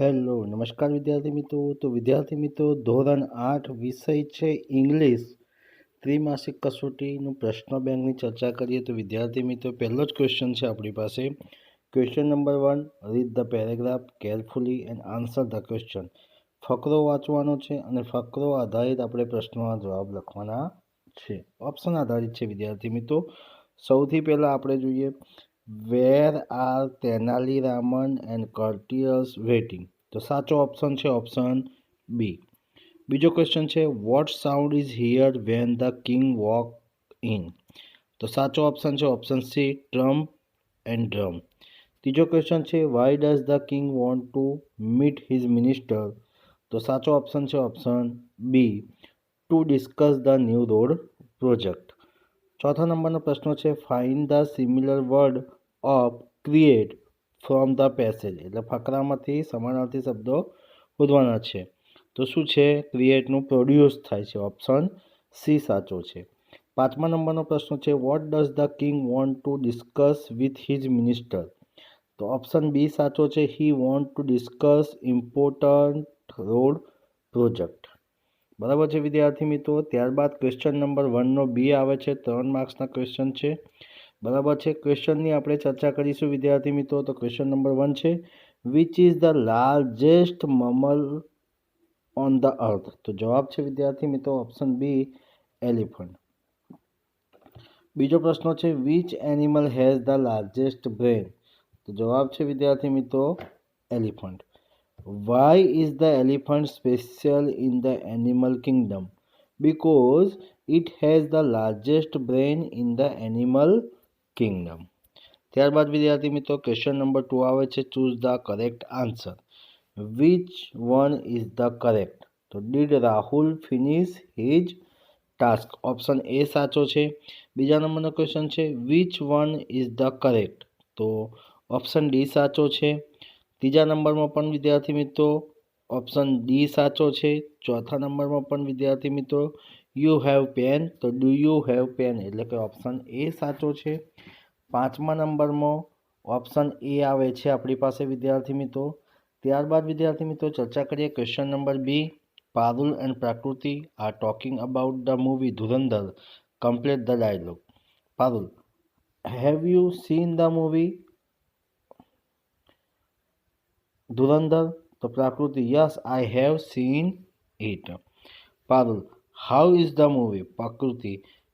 Hello નમસ્કાર વિદ્યાર્થી મિત્રો. તો વિદ્યાર્થી મિત્રો, ધોરણ આઠ વિષય છે ઇંગ્લિશ. ત્રિમાસિક કસોટીનું પ્રશ્ન બેંકની ચર્ચા કરીએ તો વિદ્યાર્થી મિત્રો, પહેલો જ ક્વેશ્ચન છે આપણી પાસે. Question number one read the paragraph carefully and answer the question ફકરો વાંચવાનો છે અને ફકરો આધારિત આપણે પ્રશ્નોના જવાબ લખવાના છે. ઓપ્શન આધારિત છે વિદ્યાર્થી મિત્રો. સૌથી પહેલાં આપણે જોઈએ where are Tenali Raman and courtiers waiting તો સાચો ઓપ્શન છે ઓપ્શન બી બીજો ક્વેશ્ચન છે what sound is here when the king walk in તો સાચો ઓપ્શન છે option C trump and drum ત્રીજો ક્વેશ્ચન છે why does the king want to meet his minister તો સાચો ઓપ્શન છે option B to discuss the new road project ચોથા નંબરનો પ્રશ્ન છે find the similar word of create from the passage એટલે ફકરામાંથી સમાનાર્થી શબ્દો શોધવાના છે. તો શું છે? ક્રિએટનું પ્રોડ્યુસ થાય છે. ઓપ્શન સી સાચો છે. પાંચમા નંબરનો પ્રશ્ન છે what does the king want to discuss with his minister તો ઓપ્શન બી સાચો છે he want to discuss important road project બરાબર છે વિદ્યાર્થી મિત્રો? ત્યારબાદ ક્વેશ્ચન નંબર વનનો બી આવે છે. ત્રણ માર્ક્સના ક્વેશ્ચન છે. બરાબર છે? ક્વેશ્ચનની આપણે ચર્ચા કરીશું વિદ્યાર્થી મિત્રો. તો ક્વેશ્ચન નંબર વન છે which is the largest mammal on the earth તો જવાબ છે વિદ્યાર્થી મિત્રો ઓપ્શન બી એલિફન્ટ બીજો પ્રશ્ન છે which animal has the largest brain તો જવાબ છે વિદ્યાર્થી મિત્રો elephant why is the elephant special in the animal kingdom because it has the largest brain in the animal kingdom. ત્યારબાદ વિદ્યાર્થી મિત્રો ક્વેશ્ચન નંબર ટુ આવે છે choose the correct answer which one is the correct તો did Rahul finish his task option A સાચો છે. બીજા નંબરનો ક્વેશ્ચન છે which one is the correct તો ઓપ્શન ડી સાચો છે. ત્રીજા નંબરમાં પણ વિદ્યાર્થી મિત્રો ઓપ્શન ડી સાચો છે. ચોથા નંબરમાં પણ વિદ્યાર્થી મિત્રો યુ હેવ પેન, તો ડુ યુ હેવ પેન? એટલે કે ઓપ્શન એ સાચો છે. પાંચમા નંબરમાં ઓપ્શન એ આવે છે આપણી પાસે વિદ્યાર્થી મિત્રો. ત્યારબાદ વિદ્યાર્થી મિત્રો ચર્ચા કરીએ question number B. Parul and Prakriti are talking about the movie Dhurandhar. Complete the dialogue. Parul, have you seen the movie? ધુરંધર તો Prakriti yes I have seen it Parul how is the movie Prakriti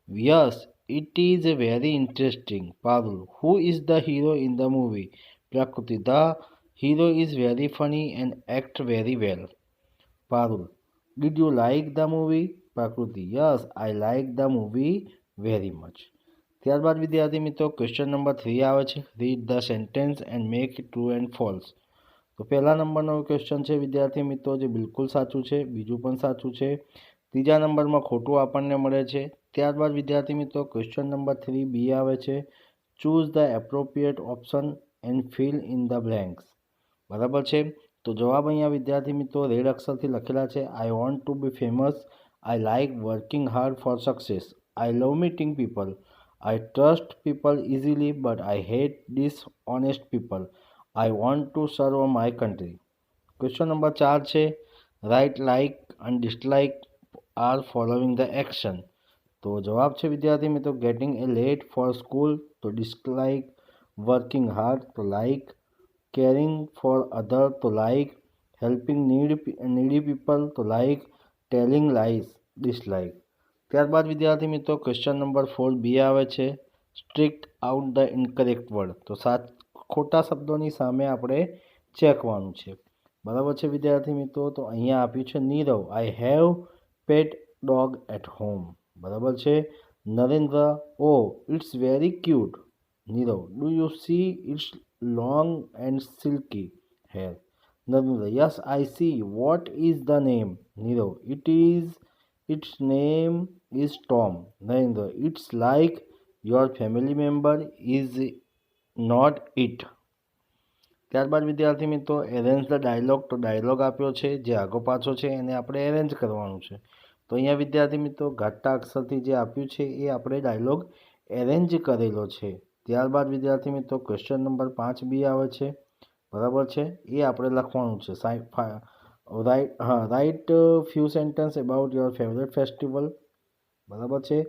yes it is very interesting Parul who is the hero in the movie Prakriti the hero is very funny and act very well Parul did you like the movie Prakriti yes I like the movie very much ત્યારબાદ વિદ્યાર્થી મિત્રો question number three આવે છે read the sentence and make it true and false તો પહેલા નંબરનો question છે, વિદ્યાર્થી મિત્રો, જે બિલકુલ સાચું છે, બીજું પણ સાચું છે. ત્રીજા નંબરમાં ખોટું આપણને મળે છે. ત્યારબાદ વિદ્યાર્થી મિત્રો ક્વેશ્ચન નંબર થ્રી બી આવે છે. Choose the appropriate option and fill in the blanks બરાબર છે? તો જવાબ અહીંયા વિદ્યાર્થી મિત્રો રેડ અક્ષરથી લખેલા છે. I want to be famous I like working hard for success I love meeting people I trust people easily but I hate dishonest people I want to serve my country question number ચાર છે write like and dislike are following the action તો જવાબ છે વિદ્યાર્થી મિત્રો getting a late for school તો dislike working hard તો like carrying four અધર તો like helping need needy people તો લાઇક ટેલિંગ લાઇઝ ડિસલાઇક ત્યારબાદ વિદ્યાર્થી મિત્રો ક્વેશ્ચન નંબર ફોર બી આવે છે strict out the incorrect word તો સાત ખોટા શબ્દોની સામે આપણે ચેકવાનું છે બરાબર છે વિદ્યાર્થી મિત્રો તો અહીંયા આપ્યું છે Nirav I have pet dog at home બરાબર છે Narendra oh it's very cute Nirav do you see its long and silky hair Narendra yes I see what is the name Nirav it is its name is Tom Narendra it's like your family member is not it ત્યારબાદ વિદ્યાર્થી મિત્રો arrange the dialogue તો dialogue આપ્યો છે, જે આગો પાછો છે, એને આપણે એરેન્જ કરવાનું છે. તો અહીંયા વિદ્યાર્થી મિત્રો, ઘાટા અક્ષરથી જે આપ્યું છે, એ આપણે ડાયલોગ એરેન્જ કરેલો છે. ત્યારબાદ વિદ્યાર્થી મિત્રો ક્વેશ્ચન નંબર પાંચ બી આવે છે. બરાબર છે? એ આપણે લખવાનું છે. રાઇટ હા write few sentences about your favourite festival બરાબર છે?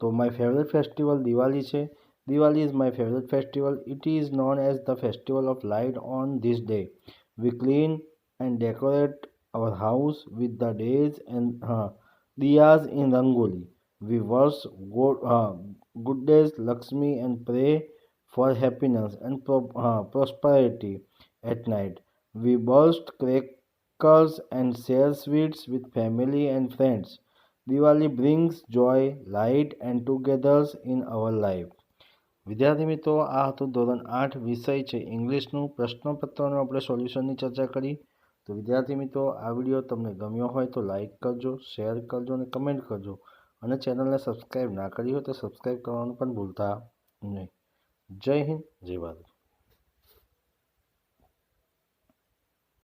તો માય ફેવરેટ ફેસ્ટિવલ દિવાળી છે. Diwali is my favorite festival. It is known as the festival of light on this day. We clean and decorate our house with the days and uh, diyas in Rangoli. We worship go, uh, good days Lakshmi and pray for happiness and pro- uh, prosperity at night. We burst crackers and share sweets with family and friends. Diwali brings joy, light, and togetherness in our life. વિદ્યાર્થી મિત્રો, આ હતું ધોરણ આઠ વિષય છે. ઇંગ્લિશનું પ્રશ્નપત્રનું આપણે સોલ્યુશનની ચર્ચા કરી. તો વિદ્યાર્થી મિત્રો, આ વીડિયો તમને ગમ્યો હોય તો લાઇક કરજો, શેર કરજો અને કમેન્ટ કરજો. અને ચેનલને સબસ્ક્રાઈબ ના કરી હોય તો સબસ્ક્રાઈબ કરવાનું પણ ભૂલતા નહીં. જય હિન્દ, જય ભારત.